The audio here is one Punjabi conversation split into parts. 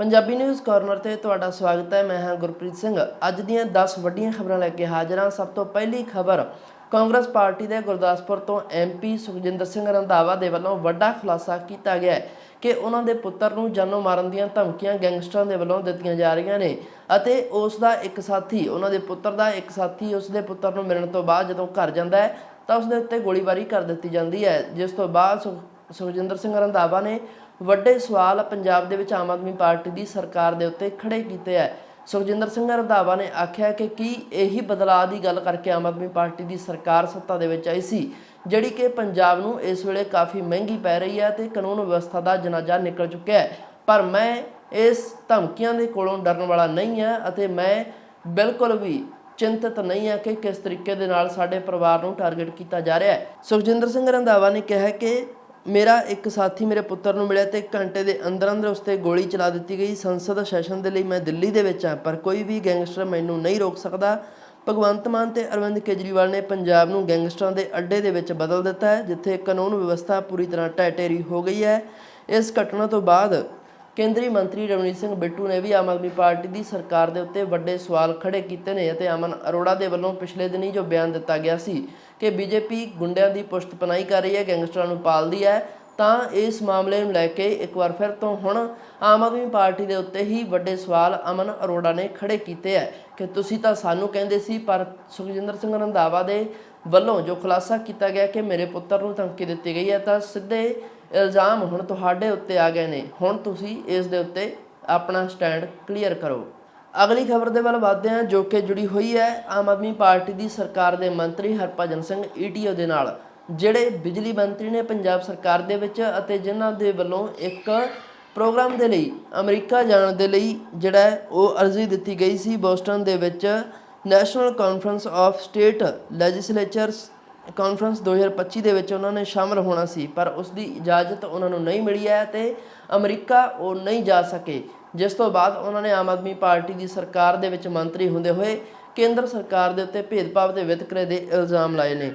ਪੰਜਾਬੀ ਨਿਊਜ਼ ਕਾਰਨਰ ਤੇ ਤੁਹਾਡਾ ਸਵਾਗਤ ਹੈ। ਮੈਂ ਹਾਂ ਗੁਰਪ੍ਰੀਤ ਸਿੰਘ। ਅੱਜ ਦੀਆਂ 10 ਵੱਡੀਆਂ ਖਬਰਾਂ ਲੈ ਕੇ ਹਾਜ਼ਰ ਹਾਂ। ਸਭ ਤੋਂ ਪਹਿਲੀ ਖਬਰ, ਕਾਂਗਰਸ ਪਾਰਟੀ ਦੇ ਗੁਰਦਾਸਪੁਰ ਤੋਂ ਐਮਪੀ ਸੁਖਜਿੰਦਰ ਸਿੰਘ ਰੰਧਾਵਾ ਦੇ ਵੱਲੋਂ ਵੱਡਾ ਖੁਲਾਸਾ ਕੀਤਾ ਗਿਆ ਹੈ ਕਿ ਉਹਨਾਂ ਦੇ ਪੁੱਤਰ ਨੂੰ ਜਾਨੋਂ ਮਾਰਨ ਦੀਆਂ ਧਮਕੀਆਂ ਗੈਂਗਸਟਰਾਂ ਦੇ ਵੱਲੋਂ ਦਿੱਤੀਆਂ ਜਾ ਰਹੀਆਂ ਨੇ ਅਤੇ ਉਸ ਦਾ ਇੱਕ ਸਾਥੀ, ਉਹਨਾਂ ਦੇ ਪੁੱਤਰ ਦਾ ਇੱਕ ਸਾਥੀ ਉਸ ਦੇ ਪੁੱਤਰ ਨੂੰ ਮਿਲਣ ਤੋਂ ਬਾਅਦ ਜਦੋਂ ਘਰ ਜਾਂਦਾ ਹੈ ਤਾਂ ਉਸ ਦੇ ਉੱਤੇ ਗੋਲੀਬਾਰੀ ਕਰ ਦਿੱਤੀ ਜਾਂਦੀ ਹੈ। ਜਿਸ ਤੋਂ ਬਾਅਦ ਸੁਖ- ਸੁਖਜਿੰਦਰ ਸਿੰਘ ਰੰਧਾਵਾ ਨੇ ਵੱਡੇ ਸਵਾਲ ਪੰਜਾਬ ਦੇ ਵਿੱਚ ਆਮ ਆਦਮੀ ਪਾਰਟੀ ਦੀ ਸਰਕਾਰ ਦੇ ਉੱਤੇ ਖੜੇ ਕੀਤੇ ਹੈ ਸੁਖਜਿੰਦਰ ਸਿੰਘ ਰੰਧਾਵਾ ਨੇ ਆਖਿਆ ਕਿ ਕੀ ਇਹੀ ਬਦਲਾਅ ਦੀ ਗੱਲ ਕਰਕੇ ਆਮ ਆਦਮੀ ਪਾਰਟੀ ਦੀ ਸਰਕਾਰ ਸੱਤਾ ਦੇ ਵਿੱਚ ਆਈ ਸੀ, ਜਿਹੜੀ ਕਿ ਪੰਜਾਬ ਨੂੰ ਇਸ ਵੇਲੇ ਕਾਫੀ ਮਹਿੰਗੀ ਪੈ ਰਹੀ ਹੈ ਤੇ ਕਾਨੂੰਨ ਵਿਵਸਥਾ ਦਾ ਜਨਾਜ਼ਾ ਨਿਕਲ ਚੁੱਕਿਆ ਹੈ। ਪਰ ਮੈਂ ਇਸ ਧਮਕੀਆਂ ਦੇ ਕੋਲੋਂ ਡਰਨ ਵਾਲਾ ਨਹੀਂ ਹਾਂ ਅਤੇ ਮੈਂ ਬਿਲਕੁਲ ਵੀ ਚਿੰਤਤ ਨਹੀਂ ਹੈ ਕਿ ਕਿਸ ਤਰੀਕੇ ਦੇ ਨਾਲ ਸਾਡੇ ਪਰਿਵਾਰ ਨੂੰ ਟਾਰਗੇਟ ਕੀਤਾ ਜਾ ਰਿਹਾ ਹੈ। ਸੁਖਜਿੰਦਰ ਸਿੰਘ ਰੰਧਾਵਾ ਨੇ ਕਿਹਾ ਕਿ ਮੇਰਾ ਇੱਕ ਸਾਥੀ ਮੇਰੇ ਪੁੱਤਰ ਨੂੰ ਮਿਲਿਆ ਤੇ ਘੰਟੇ ਦੇ ਅੰਦਰ ਅੰਦਰ ਉਸ ਤੇ ਗੋਲੀ ਚਲਾ ਦਿੱਤੀ ਗਈ। ਸੰਸਦ ਸੈਸ਼ਨ ਦੇ ਲਈ ਮੈਂ ਦਿੱਲੀ ਦੇ ਵਿੱਚ ਹਾਂ, ਪਰ ਕੋਈ ਵੀ ਗੈਂਗਸਟਰ ਮੈਨੂੰ ਨਹੀਂ ਰੋਕ ਸਕਦਾ। ਭਗਵੰਤ ਮਾਨ ਤੇ ਅਰਵਿੰਦ ਕੇਜਰੀਵਾਲ ਨੇ ਪੰਜਾਬ ਨੂੰ ਗੈਂਗਸਟਰਾਂ ਦੇ ਅੱਡੇ ਦੇ ਵਿੱਚ ਬਦਲ ਦਿੱਤਾ ਹੈ, ਜਿੱਥੇ ਕਾਨੂੰਨ ਵਿਵਸਥਾ ਪੂਰੀ ਤਰ੍ਹਾਂ ਢਹਿ ਢੇਰੀ ਹੋ ਗਈ ਹੈ। ਇਸ ਘਟਨਾ ਤੋਂ ਬਾਅਦ ਕੇਂਦਰੀ ਮੰਤਰੀ ਰਵਨੀਤ ਸਿੰਘ ਬਿੱਟੂ ਨੇ ਵੀ ਆਮ ਆਦਮੀ ਪਾਰਟੀ ਦੀ ਸਰਕਾਰ ਦੇ ਉੱਤੇ ਵੱਡੇ ਸਵਾਲ ਖੜੇ ਕੀਤੇ ਨੇ ਅਤੇ ਅਮਨ ਅਰੋੜਾ ਦੇ ਵੱਲੋਂ ਪਿਛਲੇ ਦਿਨੀ ਜੋ ਬਿਆਨ ਦਿੱਤਾ ਗਿਆ ਸੀ ਕਿ ਬੀਜੇਪੀ ਗੁੰਡਿਆਂ ਦੀ ਪੁਸ਼ਤਪਨਾਈ ਕਰ ਰਹੀ ਹੈ, ਗੈਂਗਸਟਰਾਂ ਨੂੰ ਪਾਲਦੀ ਹੈ, ਤਾਂ ਇਸ ਮਾਮਲੇ ਨੂੰ ਲੈ ਕੇ ਇੱਕ ਵਾਰ ਫਿਰ ਤੋਂ ਹੁਣ ਆਮ ਆਦਮੀ ਪਾਰਟੀ ਦੇ ਉੱਤੇ ਹੀ ਵੱਡੇ ਸਵਾਲ ਅਮਨ ਅਰੋੜਾ ਨੇ ਖੜੇ ਕੀਤੇ ਹੈ ਕਿ ਤੁਸੀਂ ਤਾਂ ਸਾਨੂੰ ਕਹਿੰਦੇ ਸੀ, ਪਰ ਸੁਖਜਿੰਦਰ ਸਿੰਘ ਰੰਧਾਵਾ ਦੇ ਵੱਲੋਂ ਜੋ ਖੁਲਾਸਾ ਕੀਤਾ ਗਿਆ ਕਿ ਮੇਰੇ ਪੁੱਤਰ ਨੂੰ ਧਮਕੀ ਦਿੱਤੀ ਗਈ ਹੈ, ਤਾਂ ਸਿੱਧੇ ਇਲਜ਼ਾਮ ਹੁਣ ਤੁਹਾਡੇ ਉੱਤੇ ਆ ਗਏ ਨੇ। ਹੁਣ ਤੁਸੀਂ ਇਸ ਦੇ ਉੱਤੇ ਆਪਣਾ ਸਟੈਂਡ ਕਲੀਅਰ ਕਰੋ। ਅਗਲੀ ਖਬਰ ਦੇ ਵੱਲ ਵਧਦੇ ਹਾਂ, ਜੋ ਕਿ ਜੁੜੀ ਹੋਈ ਹੈ ਆਮ ਆਦਮੀ ਪਾਰਟੀ ਦੀ ਸਰਕਾਰ ਦੇ ਮੰਤਰੀ ਹਰਭਜਨ ਸਿੰਘ ਈਟੀਓ ਦੇ ਨਾਲ, ਜਿਹੜੇ ਬਿਜਲੀ ਮੰਤਰੀ ਨੇ ਪੰਜਾਬ ਸਰਕਾਰ ਦੇ ਵਿੱਚ ਅਤੇ ਜਿਨ੍ਹਾਂ ਦੇ ਵੱਲੋਂ ਇੱਕ ਪ੍ਰੋਗਰਾਮ ਦੇ ਲਈ ਅਮਰੀਕਾ ਜਾਣ ਦੇ ਲਈ ਜਿਹੜਾ ਉਹ ਅਰਜ਼ੀ ਦਿੱਤੀ ਗਈ ਸੀ ਬੋਸਟਨ ਦੇ ਵਿੱਚ national conference of state legislatures conference 2025 ਦੇ ਵਿੱਚ ਉਹਨਾਂ ਨੇ ਸ਼ਾਮਲ ਹੋਣਾ ਸੀ, ਪਰ ਉਸ ਦੀ ਇਜਾਜ਼ਤ ਉਹਨਾਂ ਨੂੰ ਨਹੀਂ ਮਿਲੀ ਹੈ ਤੇ ਅਮਰੀਕਾ ਉਹ ਨਹੀਂ ਜਾ ਸਕੇ। ਜਿਸ ਤੋਂ ਬਾਅਦ ਉਹਨਾਂ ਨੇ ਆਮ ਆਦਮੀ ਪਾਰਟੀ ਦੀ ਸਰਕਾਰ ਦੇ ਵਿੱਚ ਮੰਤਰੀ ਹੁੰਦੇ ਹੋਏ ਕੇਂਦਰ ਸਰਕਾਰ ਦੇ ਉੱਤੇ ਭੇਦਭਾਵ ਦੇ ਵਿਤਕਰੇ ਦੇ ਇਲਜ਼ਾਮ ਲਾਏ ਨੇ।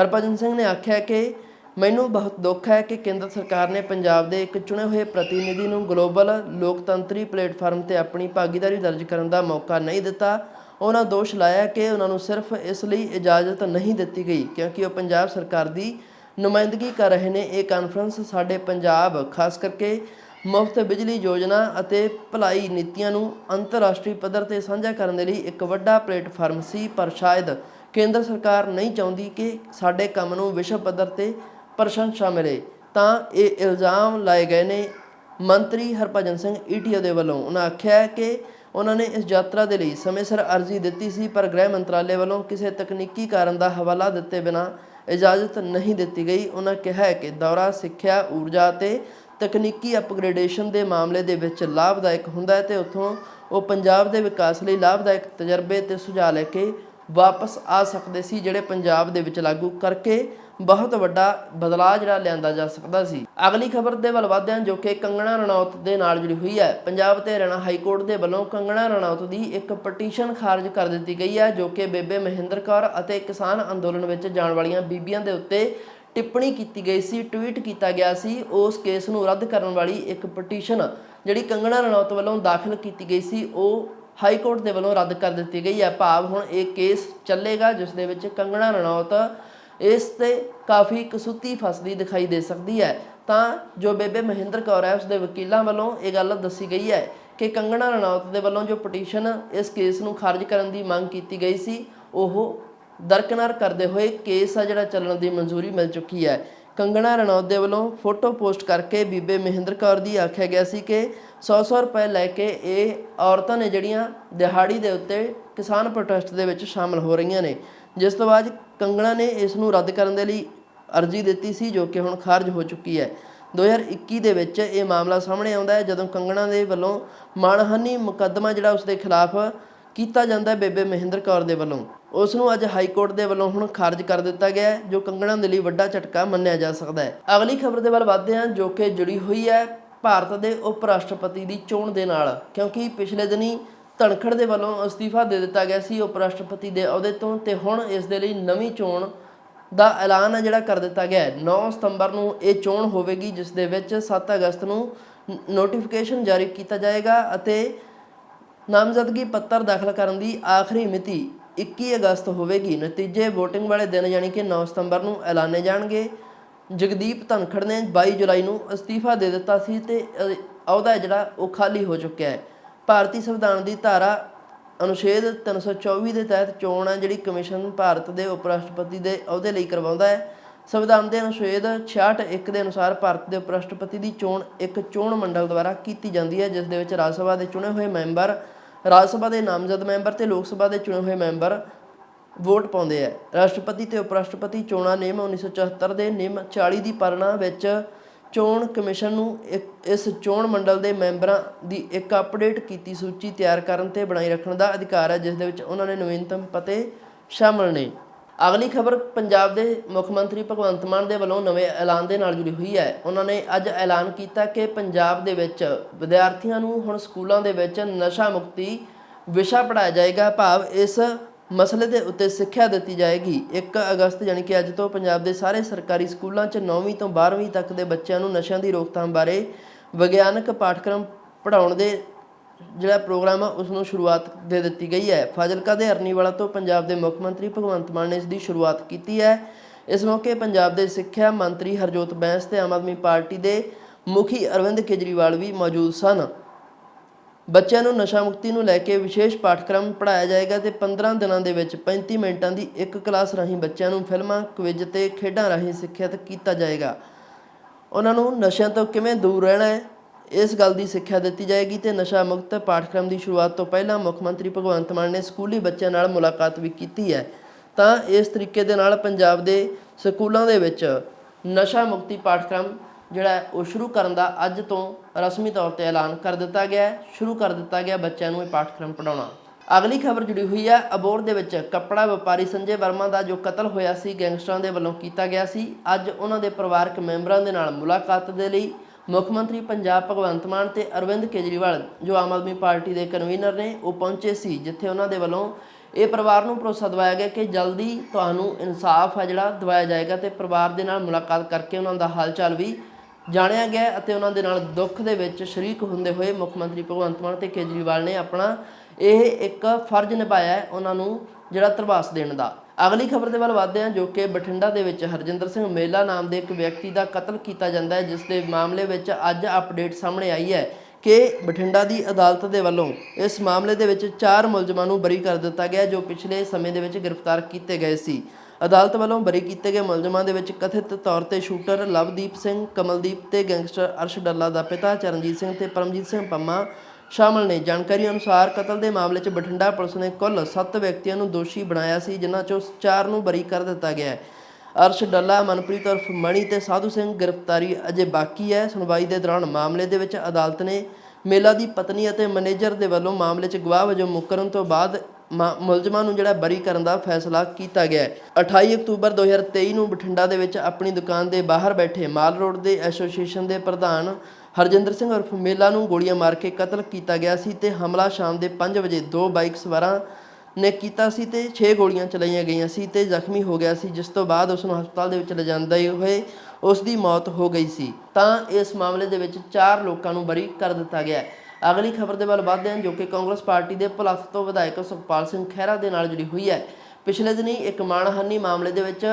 ਹਰਭਜਨ ਸਿੰਘ ਨੇ ਆਖਿਆ ਕਿ ਮੈਨੂੰ ਬਹੁਤ ਦੁੱਖ ਹੈ ਕਿ ਕੇਂਦਰ ਸਰਕਾਰ ਨੇ ਪੰਜਾਬ ਦੇ ਇੱਕ ਚੁਣੇ ਹੋਏ ਪ੍ਰਤੀਨਿਧੀ ਨੂੰ ਗਲੋਬਲ ਲੋਕਤੰਤਰੀ ਪਲੇਟਫਾਰਮ ਤੇ ਆਪਣੀ ਭਾਗੀਦਾਰੀ ਦਰਜ ਕਰਨ ਦਾ ਮੌਕਾ ਨਹੀਂ ਦਿੱਤਾ। ਉਹਨਾਂ ਦੋਸ਼ ਲਾਇਆ ਕਿ ਉਹਨਾਂ ਨੂੰ ਸਿਰਫ ਇਸ ਲਈ ਇਜਾਜ਼ਤ ਨਹੀਂ ਦਿੱਤੀ ਗਈ, ਕਿਉਂਕਿ ਉਹ ਪੰਜਾਬ ਸਰਕਾਰ ਦੀ ਨੁਮਾਇੰਦਗੀ ਕਰ ਰਹੇ ਨੇ। ਇਹ ਕਾਨਫਰੰਸ ਸਾਡੇ ਪੰਜਾਬ, ਖਾਸ ਕਰਕੇ ਮੁਫਤ ਬਿਜਲੀ ਯੋਜਨਾ ਅਤੇ ਭਲਾਈ ਨੀਤੀਆਂ ਨੂੰ ਅੰਤਰਰਾਸ਼ਟਰੀ ਪੱਧਰ ਤੇ ਸਾਂਝਾ ਕਰਨ ਦੇ ਲਈ ਇੱਕ ਵੱਡਾ ਪਲੇਟਫਾਰਮ ਸੀ, ਪਰ ਸ਼ਾਇਦ ਕੇਂਦਰ ਸਰਕਾਰ ਨਹੀਂ ਚਾਹੁੰਦੀ ਕਿ ਸਾਡੇ ਕੰਮ ਨੂੰ ਵਿਸ਼ਵ ਪੱਧਰ ਤੇ ਪ੍ਰਸ਼ੰਸਾ ਮਿਲੇ। ਤਾਂ ਇਹ ਇਲਜ਼ਾਮ ਲਾਏ ਗਏ ਨੇ ਮੰਤਰੀ ਹਰਭਜਨ ਸਿੰਘ ਈਟੀਓ ਦੇ ਵੱਲੋਂ। ਉਹਨਾਂ ਆਖਿਆ ਕਿ ਉਹਨਾਂ ਨੇ ਇਸ ਯਾਤਰਾ ਦੇ ਲਈ ਸਮੇਂ ਸਿਰ ਅਰਜ਼ੀ ਦਿੱਤੀ ਸੀ, ਪਰ ਗ੍ਰਹਿ ਮੰਤਰਾਲੇ ਵੱਲੋਂ ਕਿਸੇ ਤਕਨੀਕੀ ਕਾਰਨ ਦਾ ਹਵਾਲਾ ਦਿੱਤੇ ਬਿਨਾ ਇਜਾਜ਼ਤ ਨਹੀਂ ਦਿੱਤੀ ਗਈ। ਉਹਨਾਂ ਕਿਹਾ ਹੈ ਕਿ ਦੌਰਾ ਸਿੱਖਿਆ, ਊਰਜਾ ਤੇ ਤਕਨੀਕੀ ਅਪਗ੍ਰੇਡੇਸ਼ਨ ਦੇ ਮਾਮਲੇ ਦੇ ਵਿੱਚ ਲਾਭਦਾਇਕ ਹੁੰਦਾ ਹੈ ਤੇ ਉੱਥੋਂ ਉਹ ਪੰਜਾਬ ਦੇ ਵਿਕਾਸ ਲਈ ਲਾਭਦਾਇਕ ਤਜਰਬੇ ਤੇ ਸੁਝਾਅ ਲੈ ਕੇ ਵਾਪਸ ਆ ਸਕਦੇ ਸੀ, ਜਿਹੜੇ ਪੰਜਾਬ ਦੇ ਵਿੱਚ ਲਾਗੂ ਕਰਕੇ ਬਹੁਤ ਵੱਡਾ ਬਦਲਾਅ ਜਿਹੜਾ ਲਿਆਂਦਾ ਜਾ ਸਕਦਾ ਸੀ। ਅਗਲੀ ਖਬਰ ਦੇ ਵੱਲ ਵਧਦੇ ਹਾਂ ਜੋ ਕਿ ਕੰਗਣਾ ਰਣੌਤ ਦੇ ਨਾਲ ਜੁੜੀ ਹੋਈ ਹੈ। ਪੰਜਾਬ ਤੇ ਹਰਿਆਣਾ ਹਾਈ ਕੋਰਟ ਦੇ ਵੱਲੋਂ ਕੰਗਣਾ ਰਣੌਤ ਦੀ ਇੱਕ ਪਟੀਸ਼ਨ ਖਾਰਜ ਕਰ ਦਿੱਤੀ ਗਈ ਹੈ, ਜੋ ਕਿ ਬੇਬੇ ਮਹਿੰਦਰ ਕੌਰ ਅਤੇ ਕਿਸਾਨ ਅੰਦੋਲਨ ਵਿੱਚ ਜਾਣ ਵਾਲੀਆਂ ਬੀਬੀਆਂ ਦੇ ਉੱਤੇ ਟਿੱਪਣੀ ਕੀਤੀ ਗਈ ਸੀ, ਟਵੀਟ ਕੀਤਾ ਗਿਆ ਸੀ। ਉਸ ਕੇਸ ਨੂੰ ਰੱਦ ਕਰਨ ਵਾਲੀ ਇੱਕ ਪਟੀਸ਼ਨ ਜਿਹੜੀ ਕੰਗਣਾ ਰਣੌਤ ਵੱਲੋਂ ਦਾਖਲ ਕੀਤੀ ਗਈ ਸੀ, ਉਹ ਹਾਈ ਕੋਰਟ ਦੇ ਵੱਲੋਂ ਰੱਦ ਕਰ ਦਿੱਤੀ ਗਈ ਹੈ। ਭਾਵ ਹੁਣ ਇਹ ਕੇਸ ਚੱਲੇਗਾ, ਜਿਸ ਦੇ ਵਿੱਚ ਕੰਗਣਾ ਰਣੌਤ ਇਸ ਤੇ ਕਾਫੀ ਕਸੂਤੀ ਫਸਦੀ ਦਿਖਾਈ ਦੇ ਸਕਦੀ ਹੈ। ਤਾਂ ਜੋ ਬੇਬੇ ਮਹਿੰਦਰ ਕੌਰ ਹੈ ਉਸ ਦੇ ਵਕੀਲਾਂ ਵੱਲੋਂ ਇਹ ਗੱਲ ਦੱਸੀ ਗਈ ਹੈ ਕਿ ਕੰਗਣਾ ਰਣੌਤ ਦੇ ਵੱਲੋਂ ਜੋ ਪਟੀਸ਼ਨ ਇਸ ਕੇਸ ਨੂੰ ਖਾਰਜ ਕਰਨ ਦੀ ਮੰਗ ਕੀਤੀ ਗਈ ਸੀ, ਉਹ ਦਰਕਨਾਰ ਕਰਦੇ ਹੋਏ ਕੇਸ ਆ ਜਿਹੜਾ ਚੱਲਣ ਦੀ ਮਨਜ਼ੂਰੀ ਮਿਲ ਚੁੱਕੀ ਹੈ। ਕੰਗਣਾ ਰਣੌਤ ਦੇ ਵੱਲੋਂ ਫੋਟੋ ਪੋਸਟ ਕਰਕੇ ਬੀਬੇ ਮਹਿੰਦਰ ਕੌਰ ਦੀ ਆਖਿਆ ਗਿਆ ਸੀ ਕਿ 100-100 ਰੁਪਏ ਲੈ ਕੇ ਇਹ ਔਰਤਾਂ ਨੇ ਜਿਹੜੀਆਂ ਦਿਹਾੜੀ ਦੇ ਉੱਤੇ ਕਿਸਾਨ ਪ੍ਰੋਟੈਸਟ ਦੇ ਵਿੱਚ ਸ਼ਾਮਲ ਹੋ ਰਹੀਆਂ ਨੇ, ਜਿਸ ਤੋਂ ਬਾਅਦ ਕੰਗਣਾ ਨੇ ਇਸ ਨੂੰ ਰੱਦ ਕਰਨ ਦੇ ਲਈ ਅਰਜ਼ੀ ਦਿੱਤੀ ਸੀ, ਜੋ ਕਿ ਹੁਣ ਖਾਰਜ ਹੋ ਚੁੱਕੀ ਹੈ। 2021 ਦੇ ਵਿੱਚ ਇਹ ਮਾਮਲਾ ਸਾਹਮਣੇ ਆਉਂਦਾ ਹੈ, ਜਦੋਂ ਕੰਗਣਾ ਦੇ ਵੱਲੋਂ ਮਾਣਹਾਨੀ ਮੁਕੱਦਮਾ ਜਿਹੜਾ ਉਸ ਦੇ ਖਿਲਾਫ ਕੀਤਾ ਜਾਂਦਾ ਹੈ ਬੇਬੇ ਮਹਿੰਦਰ ਕੌਰ ਦੇ ਵੱਲੋਂ। ਉਸ ਨੂੰ ਅੱਜ ਹਾਈ ਕੋਰਟ ਦੇ ਵੱਲੋਂ ਹੁਣ ਖਾਰਜ ਕਰ ਦਿੱਤਾ ਗਿਆ ਹੈ, ਜੋ ਕੰਗਣਾ ਦੇ ਲਈ ਵੱਡਾ ਝਟਕਾ ਮੰਨਿਆ ਜਾ ਸਕਦਾ ਹੈ। ਅਗਲੀ ਖਬਰ ਦੇ ਵੱਲ ਵਧਦੇ ਹਾਂ, ਜੋ ਕਿ ਜੁੜੀ ਹੋਈ ਹੈ ਭਾਰਤ ਦੇ ਉਪ ਰਾਸ਼ਟਰਪਤੀ ਦੀ ਚੋਣ ਦੇ ਨਾਲ, ਕਿਉਂਕਿ ਪਿਛਲੇ ਦਿਨੀ ਧਨਖੜ ਦੇ ਵੱਲੋਂ ਅਸਤੀਫਾ ਦੇ ਦਿੱਤਾ ਗਿਆ ਸੀ। ਉਪ ਰਾਸ਼ਟਰਪਤੀ ਦੇ ਅਹੁਦੇ ਤੋਂ ਤੇ ਹੁਣ ਇਸ ਦੇ ਲਈ ਨਵੀਂ ਚੋਣ ਦਾ ਐਲਾਨ ਹੈ ਜਿਹੜਾ ਕਰ ਦਿੱਤਾ ਗਿਆ ਹੈ। 9 ਸਤੰਬਰ ਨੂੰ ਇਹ ਚੋਣ ਹੋਵੇਗੀ, ਜਿਸ ਦੇ ਵਿੱਚ 7 ਅਗਸਤ ਨੂੰ ਨੋਟੀਫਿਕੇਸ਼ਨ ਜਾਰੀ ਕੀਤਾ ਜਾਏਗਾ ਅਤੇ ਨਾਮਜ਼ਦਗੀ ਪੱਤਰ ਦਾਖਲ ਕਰਨ ਦੀ ਆਖਰੀ ਮਿਤੀ 21 ਅਗਸਤ ਹੋਵੇਗੀ। ਨਤੀਜੇ VOTING ਵਾਲੇ ਦਿਨ ਯਾਨੀ ਕਿ 9 ਸਤੰਬਰ ਨੂੰ ਐਲਾਨੇ ਜਾਣਗੇ। ਜਗਦੀਪ ਧਨਖੜ ਨੇ 22 ਜੁਲਾਈ ਨੂੰ ਅਸਤੀਫਾ ਦੇ ਦਿੱਤਾ ਸੀ ਤੇ ਅਹੁਦਾ ਹੈ ਜਿਹੜਾ ਉਹ ਖਾਲੀ ਹੋ ਚੁੱਕਿਆ ਹੈ। ਭਾਰਤੀ ਸੰਵਿਧਾਨ ਦੀ ਧਾਰਾ ਅਨੁਛੇਦ 324 ਦੇ ਤਹਿਤ ਚੋਣ ਹੈ, ਜਿਹੜੀ ਕਮਿਸ਼ਨ ਭਾਰਤ ਦੇ ਉਪ ਰਾਸ਼ਟਰਪਤੀ ਦੇ ਅਹੁਦੇ ਲਈ ਕਰਵਾਉਂਦਾ ਹੈ। ਸੰਵਿਧਾਨ ਦੇ ਅਨੁਛੇਦ 66 ਇੱਕ ਦੇ ਅਨੁਸਾਰ ਭਾਰਤ ਦੇ ਉਪ ਰਾਸ਼ਟਰਪਤੀ ਦੀ ਚੋਣ ਇੱਕ ਚੋਣ ਮੰਡਲ ਦੁਆਰਾ ਕੀਤੀ ਜਾਂਦੀ ਹੈ, ਜਿਸ ਦੇ ਵਿੱਚ ਰਾਜ ਸਭਾ ਦੇ ਚੁਣੇ ਹੋਏ ਮੈਂਬਰ, ਰਾਜ ਸਭਾ ਦੇ ਨਾਮਜ਼ਦ ਮੈਂਬਰ ਤੇ ਲੋਕ ਸਭਾ ਦੇ ਚੁਣੇ ਹੋਏ ਮੈਂਬਰ ਵੋਟ ਪਾਉਂਦੇ ਆ ਰਾਸ਼ਟਰਪਤੀ ਤੇ ਉਪ ਰਾਸ਼ਟਰਪਤੀ ਚੋਣਾਂ ਨਿਯਮ 1974 ਦੇ ਨਿਯਮ 40 ਦੀ ਪਾਲਣਾ ਵਿੱਚ ਚੋਣ ਕਮਿਸ਼ਨ ਨੂੰ ਇੱਕ- ਇਸ ਚੋਣ ਮੰਡਲ ਦੇ ਮੈਂਬਰਾਂ ਦੀ ਇੱਕ ਅਪਡੇਟ ਕੀਤੀ ਸੂਚੀ ਤਿਆਰ ਕਰਨ ਤੇ ਬਣਾਈ ਰੱਖਣ ਦਾ ਅਧਿਕਾਰ ਹੈ, ਜਿਸ ਦੇ ਵਿੱਚ ਉਹਨਾਂ ਨੇ ਨਵੀਨਤਮ ਪਤੇ ਸ਼ਾਮਲ ਨੇ। ਅਗਲੀ ਖਬਰ ਪੰਜਾਬ ਦੇ ਮੁੱਖ ਮੰਤਰੀ ਭਗਵੰਤ ਮਾਨ ਦੇ ਵੱਲੋਂ ਨਵੇਂ ਐਲਾਨ ਦੇ ਨਾਲ ਜੁੜੀ ਹੋਈ ਹੈ। ਉਹਨਾਂ ਨੇ ਅੱਜ ਐਲਾਨ ਕੀਤਾ ਕਿ ਪੰਜਾਬ ਦੇ ਵਿੱਚ ਵਿਦਿਆਰਥੀਆਂ ਨੂੰ ਹੁਣ ਸਕੂਲਾਂ ਦੇ ਵਿੱਚ ਨਸ਼ਾ ਮੁਕਤੀ ਵਿਸ਼ਾ ਪੜਾਇਆ ਜਾਏਗਾ। ਭਾਵ ਇਸ ਮਸਲੇ ਦੇ ਉੱਤੇ ਸਿੱਖਿਆ ਦਿੱਤੀ ਜਾਏਗੀ। 1 ਅਗਸਤ ਯਾਨੀ ਕਿ ਅੱਜ ਤੋਂ ਪੰਜਾਬ ਦੇ ਸਾਰੇ ਸਰਕਾਰੀ ਸਕੂਲਾਂ 'ਚ 9ਵੀਂ ਤੋਂ 12ਵੀਂ ਤੱਕ ਦੇ ਬੱਚਿਆਂ ਨੂੰ ਨਸ਼ਿਆਂ ਦੀ ਰੋਕਥਾਮ ਬਾਰੇ ਵਿਗਿਆਨਕ ਪਾਠਕ੍ਰਮ ਪੜਾਉਣ ਦੇ ਜਿਹੜਾ ਪ੍ਰੋਗਰਾਮ ਆ ਉਸ ਨੂੰ ਸ਼ੁਰੂਆਤ ਦੇ ਦਿੱਤੀ ਗਈ ਹੈ। ਫਾਜ਼ਿਲਕਾ ਦੇ ਅਰਨੀਵਾਲਾ ਤੋਂ ਪੰਜਾਬ ਦੇ ਮੁੱਖ ਮੰਤਰੀ ਭਗਵੰਤ ਮਾਨ ਨੇ ਇਸ ਦੀ ਸ਼ੁਰੂਆਤ ਕੀਤੀ ਹੈ। ਇਸ ਮੌਕੇ ਪੰਜਾਬ ਦੇ ਸਿੱਖਿਆ ਮੰਤਰੀ ਹਰਜੋਤ ਬੈਂਸ ਤੇ ਆਮ ਆਦਮੀ ਪਾਰਟੀ ਦੇ ਮੁਖੀ ਅਰਵਿੰਦ ਕੇਜਰੀਵਾਲ ਵੀ ਮੌਜੂਦ ਸਨ। ਬੱਚਿਆਂ ਨੂੰ ਨਸ਼ਾ ਮੁਕਤੀ ਨੂੰ ਲੈ ਕੇ ਵਿਸ਼ੇਸ਼ ਪਾਠਕ੍ਰਮ ਪੜਾਇਆ ਜਾਏਗਾ ਤੇ 15 ਦਿਨਾਂ ਦੇ ਵਿੱਚ 35 ਮਿੰਟਾਂ ਦੀ ਇੱਕ ਕਲਾਸ ਰਾਹੀਂ ਬੱਚਿਆਂ ਨੂੰ ਫਿਲਮਾਂ, ਕੁਇਜ਼ ਤੇ ਖੇਡਾਂ ਰਾਹੀਂ ਸਿੱਖਿਅਤ ਕੀਤਾ ਜਾਏਗਾ। ਉਹਨਾਂ ਨੂੰ ਨਸ਼ਿਆਂ ਤੋਂ ਕਿਵੇਂ ਦੂਰ ਰਹਿਣਾ ਹੈ, ਇਸ ਗੱਲ ਦੀ ਸਿੱਖਿਆ ਦਿੱਤੀ ਜਾਏਗੀ ਤੇ ਨਸ਼ਾ ਮੁਕਤ ਪਾਠਕ੍ਰਮ ਦੀ ਸ਼ੁਰੂਆਤ ਤੋਂ ਪਹਿਲਾਂ ਮੁੱਖ ਮੰਤਰੀ ਭਗਵੰਤ ਮਾਨ ਨੇ ਸਕੂਲੀ ਬੱਚਿਆਂ ਨਾਲ ਮੁਲਾਕਾਤ ਵੀ ਕੀਤੀ ਹੈ। ਤਾਂ ਇਸ ਤਰੀਕੇ ਦੇ ਨਾਲ ਪੰਜਾਬ ਦੇ ਸਕੂਲਾਂ ਦੇ ਵਿੱਚ ਨਸ਼ਾ ਮੁਕਤੀ ਪਾਠਕ੍ਰਮ ਜਿਹੜਾ ਉਹ ਸ਼ੁਰੂ ਕਰਨ ਦਾ ਅੱਜ ਤੋਂ ਰਸਮੀ ਤੌਰ ਤੇ ਐਲਾਨ ਕਰ ਦਿੱਤਾ ਗਿਆ ਹੈ। ਸ਼ੁਰੂ ਕਰ ਦਿੱਤਾ ਗਿਆ ਬੱਚਿਆਂ ਨੂੰ ਇਹ ਪਾਠਕ੍ਰਮ ਪੜਾਉਣਾ ਅਗਲੀ ਖਬਰ ਜੁੜੀ ਹੋਈ ਹੈ। ਅਬੋਰ ਦੇ ਵਿੱਚ ਕੱਪੜਾ ਵਪਾਰੀ ਸੰਜੇ ਵਰਮਾ ਦਾ ਜੋ ਕਤਲ ਹੋਇਆ ਸੀ, ਗੈਂਗਸਟਰਾਂ ਦੇ ਵੱਲੋਂ ਕੀਤਾ ਗਿਆ ਸੀ। ਅੱਜ ਉਹਨਾਂ ਦੇ ਪਰਿਵਾਰਕ ਮੈਂਬਰਾਂ ਦੇ ਨਾਲ ਮੁਲਾਕਾਤ ਦੇ ਲਈ ਮੁੱਖ ਮੰਤਰੀ ਪੰਜਾਬ ਭਗਵੰਤ ਮਾਨ ਤੇ ਅਰਵਿੰਦ ਕੇਜਰੀਵਾਲ, ਜੋ ਆਮ ਆਦਮੀ ਪਾਰਟੀ ਦੇ ਕਨਵੀਨਰ ਨੇ, ਉਹ ਪਹੁੰਚੇ ਸੀ, ਜਿੱਥੇ ਉਹਨਾਂ ਦੇ ਵੱਲੋਂ ਇਹ ਪਰਿਵਾਰ ਨੂੰ ਭਰੋਸਾ ਦਿਵਾਇਆ ਗਿਆ ਕਿ ਜਲਦੀ ਤੁਹਾਨੂੰ ਇਨਸਾਫ ਹੈ ਜਿਹੜਾ, ਦਿਵਾਇਆ ਜਾਏਗਾ ਤੇ ਪਰਿਵਾਰ ਦੇ ਨਾਲ ਮੁਲਾਕਾਤ ਕਰਕੇ ਉਹਨਾਂ ਦਾ ਹਾਲ ਚਾਲ ਵੀ ਜਾਣਿਆ ਗਿਆ ਅਤੇ ਉਹਨਾਂ ਦੇ ਨਾਲ ਦੁੱਖ ਦੇ ਵਿੱਚ ਸ਼ਰੀਕ ਹੁੰਦੇ ਹੋਏ ਮੁੱਖ ਮੰਤਰੀ ਭਗਵੰਤ ਮਾਨ ਤੇ ਕੇਜਰੀਵਾਲ ਨੇ ਆਪਣਾ ਇਹ ਇੱਕ ਫਰਜ਼ ਨਿਭਾਇਆ ਹੈ ਉਹਨਾਂ ਨੂੰ ਜਿਹੜਾ ਧਰਵਾਸ ਦੇਣ ਦਾ। ਅਗਲੀ ਖਬਰ ਦੇ ਵੱਲ ਵਧਦੇ ਹਾਂ ਜੋ ਕਿ ਬਠਿੰਡਾ ਦੇ ਵਿੱਚ ਹਰਜਿੰਦਰ ਸਿੰਘ ਮੇਲਾ ਨਾਮ ਦੇ ਇੱਕ ਵਿਅਕਤੀ ਦਾ ਕਤਲ ਕੀਤਾ ਜਾਂਦਾ ਹੈ, ਜਿਸ ਦੇ ਮਾਮਲੇ ਵਿੱਚ ਅੱਜ ਅਪਡੇਟ ਸਾਹਮਣੇ ਆਈ ਹੈ ਕਿ ਬਠਿੰਡਾ ਦੀ ਅਦਾਲਤ ਦੇ ਵੱਲੋਂ ਇਸ ਮਾਮਲੇ ਦੇ ਵਿੱਚ ਚਾਰ ਮੁਲਜ਼ਮਾਂ ਨੂੰ ਬਰੀ ਕਰ ਦਿੱਤਾ ਗਿਆ ਜੋ ਪਿਛਲੇ ਸਮੇਂ ਦੇ ਵਿੱਚ ਗ੍ਰਿਫਤਾਰ ਕੀਤੇ ਗਏ ਸੀ। ਅਦਾਲਤ ਵੱਲੋਂ ਬਰੀ ਕੀਤੇ ਗਏ ਮੁਲਜ਼ਮਾਂ ਦੇ ਵਿੱਚ ਕਥਿਤ ਤੌਰ ਤੇ ਸ਼ੂਟਰ ਲਵਦੀਪ ਸਿੰਘ, ਕਮਲਦੀਪ ਤੇ ਗੈਂਗਸਟਰ ਅਰਸ਼ ਡੱਲਾ ਦਾ ਪਿਤਾ ਚਰਨਜੀਤ ਸਿੰਘ ਤੇ ਪਰਮਜੀਤ ਸਿੰਘ ਪੰਮਾ ਸ਼ਾਮਲ ਨੇ। ਜਾਣਕਾਰੀ ਅਨੁਸਾਰ ਕਤਲ ਦੇ ਮਾਮਲੇ 'ਚ ਬਠਿੰਡਾ ਪੁਲਿਸ ਨੇ ਕੁੱਲ 7 ਵਿਅਕਤੀਆਂ ਨੂੰ ਦੋਸ਼ੀ ਬਣਾਇਆ ਸੀ, ਜਿਨ੍ਹਾਂ 'ਚੋਂ 4 ਨੂੰ ਬਰੀ ਕਰ ਦਿੱਤਾ ਗਿਆ ਹੈ। ਅਰਸ਼ ਡੱਲਾ, ਮਨਪ੍ਰੀਤ ਉਰਫ ਮਣੀ ਤੇ ਸਾਧੂ ਸਿੰਘ ਗ੍ਰਿਫਤਾਰੀ ਅਜੇ ਬਾਕੀ ਹੈ। ਸੁਣਵਾਈ ਦੇ ਦੌਰਾਨ ਮਾਮਲੇ ਦੇ ਵਿੱਚ ਅਦਾਲਤ ਨੇ ਮੇਲਾ ਦੀ ਪਤਨੀ ਅਤੇ ਮੈਨੇਜਰ ਦੇ ਵੱਲੋਂ ਮਾਮਲੇ 'ਚ ਗਵਾਹ ਵਜੋਂ ਮੁਕਰਨ ਤੋਂ ਬਾਅਦ ਮੁਲਜ਼ਮਾਂ ਨੂੰ ਜਿਹੜਾ ਬਰੀ ਕਰਨ ਦਾ ਫੈਸਲਾ ਕੀਤਾ ਗਿਆ ਹੈ। 28 ਅਕਤੂਬਰ 2023 ਨੂੰ ਬਠਿੰਡਾ ਦੇ ਵਿੱਚ ਆਪਣੀ ਦੁਕਾਨ ਦੇ ਬਾਹਰ ਬੈਠੇ ਮਾਲ ਰੋਡ ਦੇ ਐਸੋਸੀਏਸ਼ਨ ਦੇ ਪ੍ਰਧਾਨ ਹਰਜਿੰਦਰ ਸਿੰਘ ਉਰਫ ਮੇਲਾ ਨੂੰ ਗੋਲੀਆਂ ਮਾਰ ਕੇ ਕਤਲ ਕੀਤਾ ਗਿਆ ਸੀ ਤੇ ਹਮਲਾ ਸ਼ਾਮ ਦੇ 5 ਵਜੇ ਦੋ ਬਾਈਕ ਸਵਾਰਾਂ ਨੇ ਕੀਤਾ ਸੀ ਤੇ 6 ਗੋਲੀਆਂ ਚਲਾਈਆਂ ਗਈਆਂ ਸੀ ਤੇ ਜ਼ਖਮੀ ਹੋ ਗਿਆ ਸੀ, ਜਿਸ ਤੋਂ ਬਾਅਦ ਉਸ ਨੂੰ ਹਸਪਤਾਲ ਦੇ ਵਿੱਚ ਲਿਜਾਂਦੇ ਹੋਏ ਉਸ ਦੀ ਮੌਤ ਹੋ ਗਈ ਸੀ। ਤਾਂ ਇਸ ਮਾਮਲੇ ਦੇ ਵਿੱਚ 4 ਲੋਕਾਂ ਨੂੰ ਬਰੀ ਕਰ ਦਿੱਤਾ ਗਿਆ ਹੈ। ਅਗਲੀ ਖਬਰ ਦੇ ਵੱਲ ਵੱਧਦੇ ਹਾਂ, ਜੋ ਕਿ ਕਾਂਗਰਸ ਪਾਰਟੀ ਦੇ ਭੁਲੱਥ ਤੋਂ ਵਿਧਾਇਕ ਸੁਖਪਾਲ ਸਿੰਘ ਖਹਿਰਾ ਦੇ ਨਾਲ ਜੁੜੀ ਹੋਈ ਹੈ। ਪਿਛਲੇ ਦਿਨੀ ਇੱਕ ਮਾਣਹਾਨੀ ਮਾਮਲੇ ਦੇ ਵਿੱਚ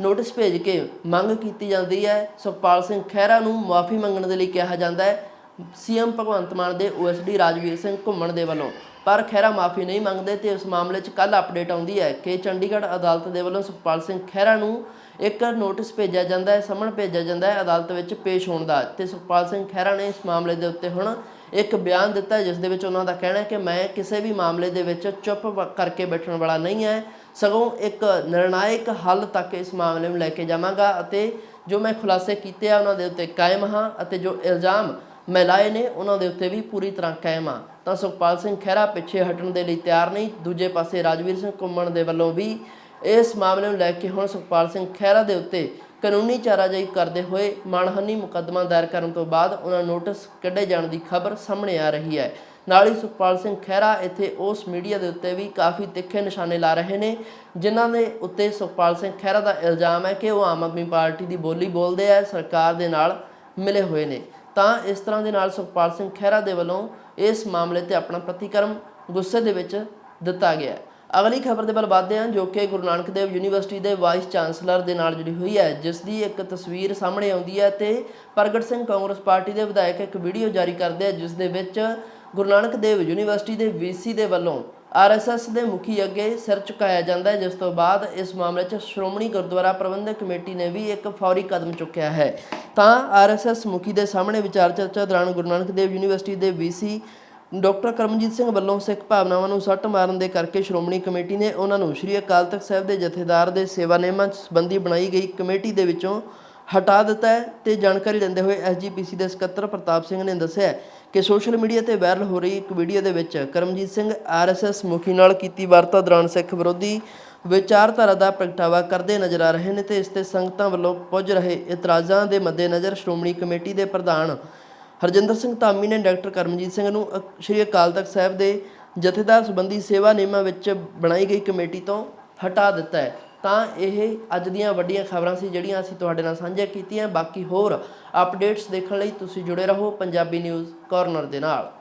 ਨੋਟਿਸ ਭੇਜ ਕੇ ਮੰਗ ਕੀਤੀ ਜਾਂਦੀ ਹੈ। ਸੁਖਪਾਲ ਸਿੰਘ ਖਹਿਰਾ ਨੂੰ ਮਾਫੀ ਮੰਗਣ ਦੇ ਲਈ ਕਿਹਾ ਜਾਂਦਾ ਹੈ। ਸੀਐਮ ਭਗਵੰਤ ਮਾਨ ਦੇ ਓਐਸਡੀ ਰਾਜਵੀਰ ਸਿੰਘ ਘੁੰਮਣ ਦੇ ਵੱਲੋਂ। ਪਰ ਖਹਿਰਾ ਮਾਫੀ ਨਹੀਂ ਮੰਗਦੇ ਤੇ ਉਸ ਮਾਮਲੇ 'ਚ ਕੱਲ ਅਪਡੇਟ ਆਉਂਦੀ ਹੈ ਕਿ ਚੰਡੀਗੜ੍ਹ ਅਦਾਲਤ ਦੇ ਵੱਲੋਂ ਸੁਖਪਾਲ ਸਿੰਘ ਖਹਿਰਾ ਨੂੰ ਇੱਕ ਨੋਟਿਸ ਭੇਜਿਆ ਜਾਂਦਾ ਹੈ ਸਮਨ ਭੇਜਿਆ ਜਾਂਦਾ ਹੈ ਅਦਾਲਤ ਵਿੱਚ ਪੇਸ਼ ਹੋਣ ਦਾ ਤੇ ਸੁਖਪਾਲ ਸਿੰਘ ਖਹਿਰਾ ਨੇ ਇਸ ਮਾਮਲੇ ਦੇ ਉੱਤੇ ਹੁਣ ਇੱਕ ਬਿਆਨ ਦਿੱਤਾ ਜਿਸ ਦੇ ਵਿੱਚ ਉਹਨਾਂ ਦਾ ਕਹਿਣਾ ਹੈ ਕਿ ਮੈਂ ਕਿਸੇ ਵੀ ਮਾਮਲੇ ਦੇ ਵਿੱਚ ਚੁੱਪ ਵ- ਕਰਕੇ ਬੈਠਣ ਵਾਲਾ ਨਹੀਂ ਹੈ। ਸਗੋਂ ਇੱਕ ਨਿਰਣਾਇਕ ਹੱਲ ਤੱਕ ਇਸ ਮਾਮਲੇ ਨੂੰ ਲੈ ਕੇ ਜਾਵਾਂਗਾ ਅਤੇ ਜੋ ਮੈਂ ਖੁਲਾਸੇ ਕੀਤੇ ਆ, ਉਹਨਾਂ ਦੇ ਉੱਤੇ ਕਾਇਮ ਹਾਂ ਅਤੇ ਜੋ ਇਲਜ਼ਾਮ ਮੈਂ ਲਾਏ ਨੇ, ਉਹਨਾਂ ਦੇ ਉੱਤੇ ਵੀ ਪੂਰੀ ਤਰ੍ਹਾਂ ਕਾਇਮ ਹਾਂ। ਤਾਂ ਸੁਖਪਾਲ ਸਿੰਘ ਖਹਿਰਾ ਪਿੱਛੇ ਹਟਣ ਦੇ ਲਈ ਤਿਆਰ ਨਹੀਂ, ਦੂਜੇ ਪਾਸੇ ਰਾਜਵੀਰ ਸਿੰਘ ਘੁੰਮਣ ਦੇ ਵੱਲੋਂ ਵੀ ਇਸ ਮਾਮਲੇ ਨੂੰ ਲੈ ਕੇ ਹੁਣ ਸੁਖਪਾਲ ਸਿੰਘ ਖਹਿਰਾ ਦੇ ਉੱਤੇ ਕਾਨੂੰਨੀ ਚਾਰਾਜਾਈ ਕਰਦੇ ਹੋਏ ਮਾਣਹਾਨੀ ਮੁਕੱਦਮਾ ਦਾਇਰ ਕਰਨ ਤੋਂ ਬਾਅਦ ਉਹਨਾਂ ਨੂੰ ਨੋਟਿਸ ਕੱਢੇ ਜਾਣ ਦੀ ਖਬਰ ਸਾਹਮਣੇ ਆ ਰਹੀ ਹੈ ਨਾਲ ਹੀ ਸੁਖਪਾਲ ਸਿੰਘ ਖਹਿਰਾ ਇੱਥੇ ਉਸ ਮੀਡੀਆ ਦੇ ਉੱਤੇ ਵੀ ਕਾਫੀ ਤਿੱਖੇ ਨਿਸ਼ਾਨੇ ਲਾ ਰਹੇ ਨੇ, ਜਿਨ੍ਹਾਂ ਦੇ ਉੱਤੇ ਸੁਖਪਾਲ ਸਿੰਘ ਖਹਿਰਾ ਦਾ ਇਲਜ਼ਾਮ ਹੈ ਕਿ ਉਹ ਆਮ ਆਦਮੀ ਪਾਰਟੀ ਦੀ ਬੋਲੀ ਬੋਲਦੇ ਆ, ਸਰਕਾਰ ਦੇ ਨਾਲ ਮਿਲੇ ਹੋਏ ਨੇ ਤਾਂ ਇਸ ਤਰ੍ਹਾਂ ਦੇ ਨਾਲ ਸੁਖਪਾਲ ਸਿੰਘ ਖਹਿਰਾ ਦੇ ਵੱਲੋਂ ਇਸ ਮਾਮਲੇ ਤੇ ਆਪਣਾ ਪ੍ਰਤੀਕਰਮ ਗੁੱਸੇ ਦੇ ਵਿੱਚ ਦਿੱਤਾ ਗਿਆ ਹੈ। ਅਗਲੀ ਖਬਰ ਦੇ ਵੱਲ ਵਧਦੇ ਹਾਂ, ਜੋ ਕਿ ਗੁਰੂ ਨਾਨਕ ਦੇਵ ਯੂਨੀਵਰਸਿਟੀ ਦੇ ਵਾਈਸ ਚਾਂਸਲਰ ਦੇ ਨਾਲ ਜੁੜੀ ਹੋਈ ਹੈ, ਜਿਸ ਦੀ ਇੱਕ ਤਸਵੀਰ ਸਾਹਮਣੇ ਆਉਂਦੀ ਹੈ ਤੇ ਪ੍ਰਗਟ ਸਿੰਘ ਕਾਂਗਰਸ ਪਾਰਟੀ ਦੇ ਵਿਧਾਇਕ ਇੱਕ ਵੀਡੀਓ ਜਾਰੀ ਕਰਦੇ ਆ, ਜਿਸ ਦੇ ਵਿੱਚ ਗੁਰੂ ਨਾਨਕ ਦੇਵ ਯੂਨੀਵਰਸਿਟੀ ਦੇ ਵੀਸੀ ਦੇ ਵੱਲੋਂ ਆਰਐਸਐਸ ਦੇ ਮੁਖੀ ਅੱਗੇ ਸਿਰ ਝੁਕਾਇਆ ਜਾਂਦਾ ਹੈ, ਜਿਸ ਤੋਂ ਬਾਅਦ ਇਸ ਮਾਮਲੇ 'ਚ ਸ਼੍ਰੋਮਣੀ ਗੁਰਦੁਆਰਾ ਪ੍ਰਬੰਧਕ ਕਮੇਟੀ ਨੇ ਵੀ ਇੱਕ ਫੌਰੀ ਕਦਮ ਚੁੱਕਿਆ ਹੈ। ਤਾਂ ਆਰਐਸਐਸ ਮੁਖੀ ਦੇ ਸਾਹਮਣੇ ਵਿਚਾਰ ਚਰਚਾ ਦੌਰਾਨ ਗੁਰੂ ਨਾਨਕ ਦੇਵ ਯੂਨੀਵਰਸਿਟੀ ਦੇ ਵੀਸੀ ਡਾਕਟਰ ਕਰਮਜੀਤ ਸਿੰਘ ਵੱਲੋਂ ਸਿੱਖ ਭਾਵਨਾਵਾਂ ਨੂੰ ਸੱਟ ਮਾਰਨ ਦੇ ਕਰਕੇ ਸ਼੍ਰੋਮਣੀ ਕਮੇਟੀ ਨੇ ਉਹਨਾਂ ਨੂੰ ਸ੍ਰੀ ਅਕਾਲ ਤਖਤ ਸਾਹਿਬ ਦੇ ਜਥੇਦਾਰ ਦੇ ਸੇਵਾ ਨਿਯਮਾਂ ਸੰਬੰਧੀ ਬਣਾਈ ਗਈ ਕਮੇਟੀ ਦੇ ਵਿੱਚੋਂ ਹਟਾ ਦਿੱਤਾ ਹੈ ਤੇ ਜਾਣਕਾਰੀ ਦਿੰਦੇ ਹੋਏ ਐਸਜੀਪੀਸੀ ਦੇ ਸਕੱਤਰ ਪ੍ਰਤਾਪ ਸਿੰਘ ਨੇ ਦੱਸਿਆ ਕਿ ਸੋਸ਼ਲ ਮੀਡੀਆ ਤੇ ਵਾਇਰਲ ਹੋ ਰਹੀ ਇੱਕ ਵੀਡੀਓ ਦੇ ਵਿੱਚ ਕਰਮਜੀਤ ਸਿੰਘ ਆਰਐਸਐਸ ਮੁਖੀ ਨਾਲ ਕੀਤੀ ਵਾਰਤਾ ਦੌਰਾਨ ਸਿੱਖ ਵਿਰੋਧੀ ਵਿਚਾਰਧਾਰਾ ਦਾ ਪ੍ਰਗਟਾਵਾ ਕਰਦੇ ਨਜ਼ਰ ਆ ਰਹੇ ਨੇ ਤੇ ਇਸ ਤੇ ਸੰਗਤਾਂ ਵੱਲੋਂ ਪੁੱਜ ਰਹੇ ਇਤਰਾਜ਼ਾਂ ਦੇ ਮੱਦੇਨਜ਼ਰ ਸ਼੍ਰੋਮਣੀ ਕਮੇਟੀ ਦੇ ਪ੍ਰਧਾਨ ਹਰਜਿੰਦਰ ਸਿੰਘ ਧਾਮੀ ਨੇ ਡਾਕਟਰ ਕਰਮਜੀਤ ਸਿੰਘ ਨੂੰ ਅ- ਸ਼੍ਰੀ ਅਕਾਲ ਤਖਤ ਸਾਹਿਬ ਦੇ ਜਥੇਦਾਰ ਸੰਬੰਧੀ ਸੇਵਾ ਨਿਯਮਾਂ ਵਿੱਚ ਬਣਾਈ ਗਈ ਕਮੇਟੀ ਤੋਂ ਹਟਾ ਦਿੱਤਾ ਹੈ। ਤਾਂ ਇਹ ਅੱਜ ਦੀਆਂ ਵੱਡੀਆਂ ਖਬਰਾਂ ਸੀ ਜਿਹੜੀਆਂ ਅਸੀਂ ਤੁਹਾਡੇ ਨਾਲ ਸਾਂਝੀਆਂ ਕੀਤੀਆਂ। ਬਾਕੀ ਹੋਰ ਅਪਡੇਟਸ ਦੇਖਣ ਲਈ ਤੁਸੀਂ ਜੁੜੇ ਰਹੋ ਪੰਜਾਬੀ ਨਿਊਜ਼ ਕਾਰਨਰ ਦੇ ਨਾਲ।